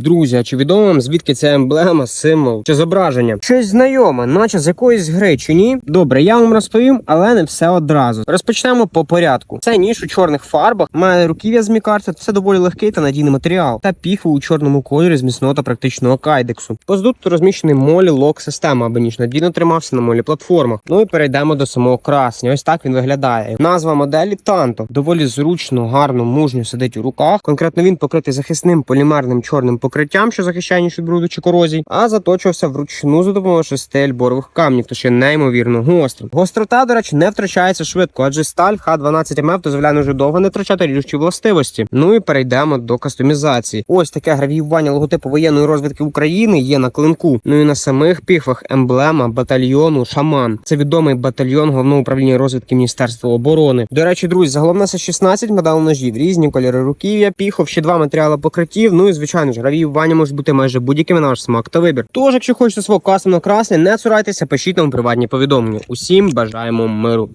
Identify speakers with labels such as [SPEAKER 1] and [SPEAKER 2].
[SPEAKER 1] Друзі, а чи відомо вам звідки ця емблема, символ чи зображення? Щось знайоме, наче з якоїсь гри чи ні? Добре, я вам розповім, але не все одразу. Розпочнемо по порядку. Це ніж у чорних фарбах, має руків'я з мікарта, це доволі легкий та надійний матеріал. Та піхви у чорному кольорі з міцного практичного кайдексу. Позаду тут розміщений молі лок система, аби ніж надійно тримався на молі платформах. Ну і перейдемо до самого красення. Ось так він виглядає. Назва моделі Танто. Доволі зручно, гарно, мужньо сидить у руках. Конкретно він покритий захисним полімерним чорним покриттям, що захищає ніж бруду чи корозій, а заточувався вручну за допомогою шести альборових камнів, то ще неймовірно гострий. Гострота, до речі, не втрачається швидко, адже сталь Х12 МФ дозволяє дуже довго не втрачати ріжучі властивості. Ну і перейдемо до кастомізації. Ось таке гравіювання логотипу воєнної розвідки України є на клинку. Ну і на самих піхвах емблема батальйону Шаман. Це відомий батальйон головного управління розвідки Міністерства оборони. До речі, друзі, загалом нас 16 медал ножів, різні кольори руків'я, піхов, ще два матеріали покриттів. Ну і звичайно ж, гравіювання можуть бути майже будь-якими на ваш смак та вибір. Тож, якщо хочете свого кастомного красення, не цурайтеся, пишіть нам приватні повідомлення. Усім бажаємо миру.